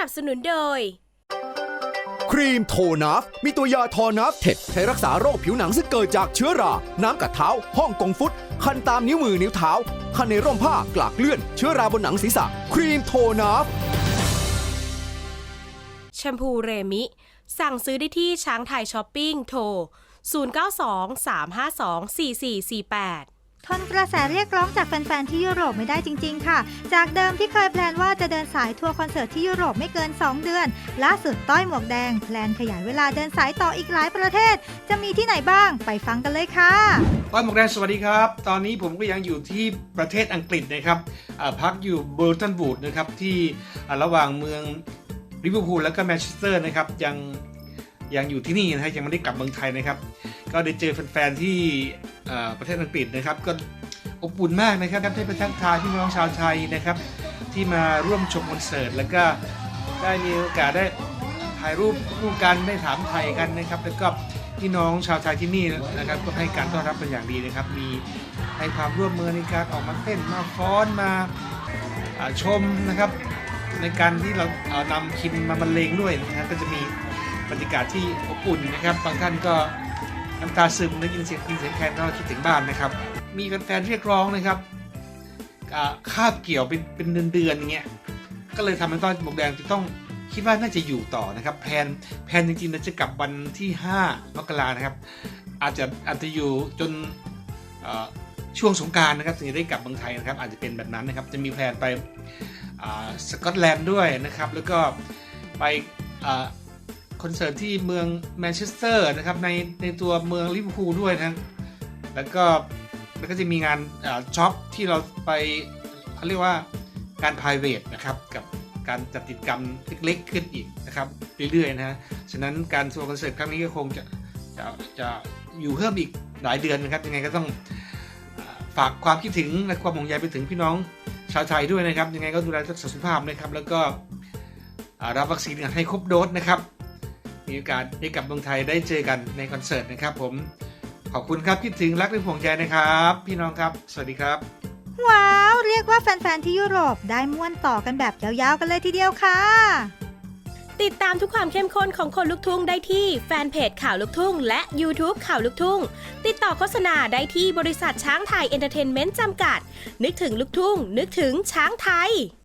นับสนุนโดย ครีมโทนัฟมีตัวยาทอนัฟเท็ดใช้รักษาโรคผิวหนังซึ่งเกิดจากเชื้อรา น้ำกัดเท้า ห้องกงฟุต คันตามนิ้วมือนิ้วเท้า คันในร่มผ้ากลากเลื่อน เชื้อราบนหนังศีรษะ ครีมโทนัฟแชมพูเรมิ สั่งซื้อได้ที่ช้างไทยช้อปปิ้งโทร 0923524448 ทนกระแสเรียกร้องจากแฟน ๆ ที่ยุโรปไม่ได้จริง ๆ ค่ะ จากเดิมที่เคยแพลนว่าจะเดินสายทัวร์คอนเสิร์ตที่ยุโรปไม่เกิน 2 เดือน ล่าสุดต้อยหมวกแดง แพลนขยายเวลาเดินสายต่ออีกหลายประเทศ จะมีที่ไหนบ้างไปฟังกันเลยค่ะ ต้อยหมวกแดงสวัสดีครับ ตอนนี้ผมก็ยังอยู่ที่ประเทศอังกฤษนะครับพักอยู่เบอร์ตันบูดนะครับที่ระหว่างเมืองลิเวอร์พูลแล้วก็แมนเชสเตอร์นะครับยังยังอยู่ที่นี่นะฮะยังไม่ได้กลับเมืองไทยนะครับ ก็ได้เจอแฟนๆที่ประเทศอังกฤษนะครับ ก็อบอุ่นมากนะครับได้ไปทักทายพี่น้องชาวไทยนะครับ ที่มาร่วมชมคอนเสิร์ตแล้วก็ได้มีโอกาสได้ถ่ายรูปคู่กันได้ถามไทยกันนะครับ แล้วก็พี่น้องชาวไทยที่นี่นะครับ ก็ให้การต้อนรับเป็นอย่างดีนะครับ มีให้ความร่วมมือในการออกมาเต้นมาฟ้อนมาชมนะครับ ในการที่เราเานำคินมาบรรเลงด้วยนะครับก็จะมีบรรยากาศที่อบอุ่นนะครับ บางท่านก็ น้ำตาซึมได้ยินเสียงพินเสียงแคนก็คิดถึงบ้านนะครับ มีแฟนๆเรียกร้องนะครับอ่าคาบเกี่ยวเป็นเป็นเดือนๆอย่างเงี้ยก็เลยทำให้ต้อยหมวกแดงจะต้องคิดว่าน่าจะอยู่ต่อนะครับแพนแพนจริงๆเราจะกลับวันที่5มกรานะครับ อาจจะอาจจะอยู่จนช่วงสงการนะครับถึงจะได้กลับเมืองไทยนะครับ อาจจะเป็นแบบนั้นนะครับจะมีแพลนไปสกอตแลนด์ด้วยนะครับ แล้วก็ไป อ่าคอนเสิร์ตที่เมืองแมนเชสเตอร์นะครับในในตัวเมืองลิเวอร์พูลด้วยนะแล้วก็แล้วก็จะมีงานจ็อบที่เราไปเขาเรียกว่าการ private นะครับกับการจัดกิจกรรมเล็กๆขึ้นอีกนะครับเรื่อยๆนะฮะฉะนั้นการทัวร์คอนเสิร์ตครั้งนี้ก็คงจะจะจะอยู่เพิ่มอีกหลายเดือนนะครับยังไงก็ต้องฝากความคิดถึงและความห่วงใยไปถึงพี่น้องชาวไทยด้วยนะครับยังไงก็ดูแลรักษาสุขภาพนะครับ แล้วก็รับวัคซีนกันให้ครบโดสนะครับ มีโอกาสได้กลับเมืองไทยได้เจอกันในคอนเสิร์ตนะครับผมขอบคุณครับคิดถึงรักและห่วงใยนะครับ พี่น้องครับ สวัสดีครับ ว้าว เรียกว่าแฟน ๆ ที่ยุโรปได้ม่วนต่อกันแบบยาวๆ กันเลยทีเดียวค่ะ ติดตามทุกความเข้มข้นของคนลุกทุ่งได้ที่แฟนเพจข่าวลุกทุ่ง และ YouTube ข่าวลุกทุ่ง ติดต่อโฆษณาได้ที่บริษัทช้างไทยเอนเตอร์เทนเมนต์จำกัด นึกถึงลุกทุ่ง นึกถึงช้างไทย